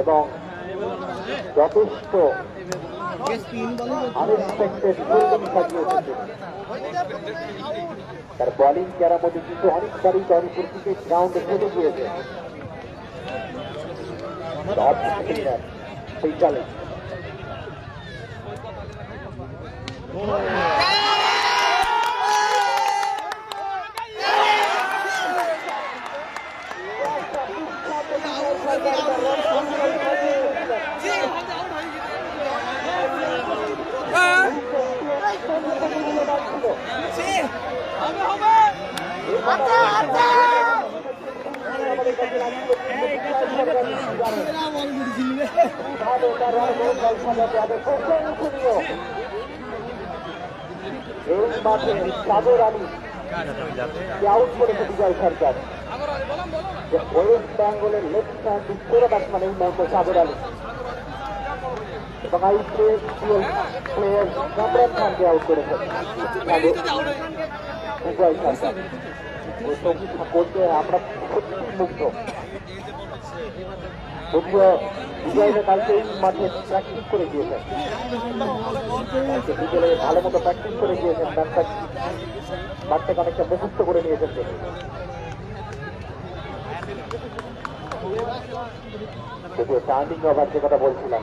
এবং যথেষ্ট আনএক্সপেক্টেড তার বোলিং কেরামতি কিন্তু অনেকবারই জয়পুর থেকে গ্রাউন্ডে ফেলে গিয়েছে সেই চ্যালেঞ্জ এই মাঠে সাগর আলী আউট করেছে বিজয় সরকার ওয়েস্ট বেঙ্গলের লেফট হ্যান্ড উত্তর ব্যাটসম্যান এই মুহূর্তে সাগর আলী এবং আইপিএল প্লেয়ার কামরান খানকে আউট করেছে বিজয় সরকার ওসব করতে আমরা সত্যি মুগ্ধ। যদিও বিজয়রা কালকে মাঠে প্র্যাকটিস করে গিয়েছেন। বিকেলে ভালো মতো প্র্যাকটিস করে গিয়েছেন মাঠটা মাঠটাকে অনেকটা মুখস্থ করে নিয়েছেন তিনি। যদিও টার্নিং যে কথা বলছিলাম।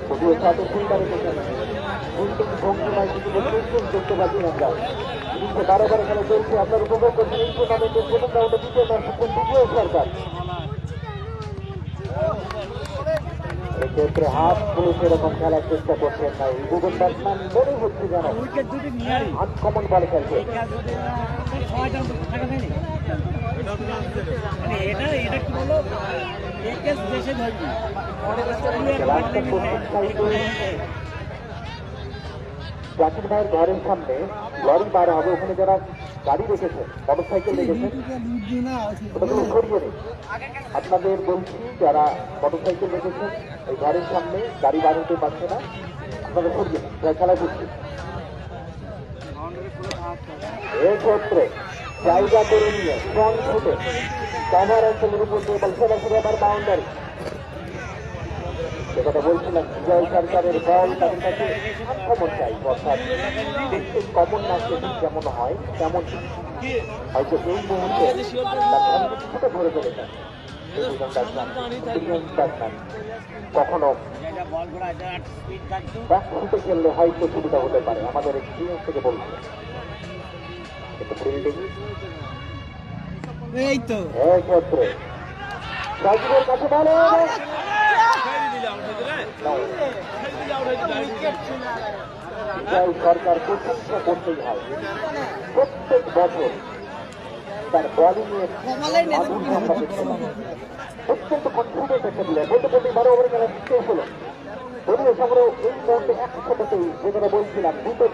ফিল্ডারে গেছেন ফিল্ডিং ভঙ্গিমায় কিছু বারো খেলা চলছে আপনার উপভোগ করছেন এই টুর্নামেন্টের প্রথম রাউন্ডে দ্বিতীয় হচ্ছেন দ্বিতীয় সরকার এক্ষেত্রে হাত পুলিশ এরকম খেলার চেষ্টা করছেন না দুজন ব্যাটসম্যান মনে হচ্ছে যেন আনকমন বল খেলছে এটা এটা কি? বলো দেশে ধরবি জাকির ভাইয়ের ঘরের সামনে লরি বার হবে। ওখানে যারা গাড়ি রেখেছে মোটর সাইকেল রেখেছে ওটাগুলো সরিয়ে দিন আপনাদের বলছি যারা মোটর সাইকেল রেখেছেন এই ঘরের সামনে গাড়ি বার হতে পারছে না আপনাদের সরিয়ে যারা খেলা করছে। এক্ষেত্রে জায়গা করে নিয়ে স্ট্রং ফুটে কভার অঞ্চলের উপর দিয়ে বল সরাসরি আবার বাউন্ডারি কথা বলছিলাম বিজয় সরকারের বল তাদের কাছে কমন চাই অর্থাৎ দেখতে কমন না যেমন হয় তেমন হয়তো এই মুহূর্তে তার ধরে ফেলেছেন। কখনো খেললে হয়তো সুবিধা হতে পারে। আমাদের এক্সপিরিয়েন্স থেকে বলছি। এই তো। কাছে সরকার প্রশংসা করতেই হয় প্রত্যেক বছর তার বলিং নিয়ে অত্যন্ত কনফিডেন্ট একটা প্লেয়ার বলতে বলতে বারো ওভারে খেলা শেষ হলো এই মুহূর্তে যেখানে বলছিলাম দুটো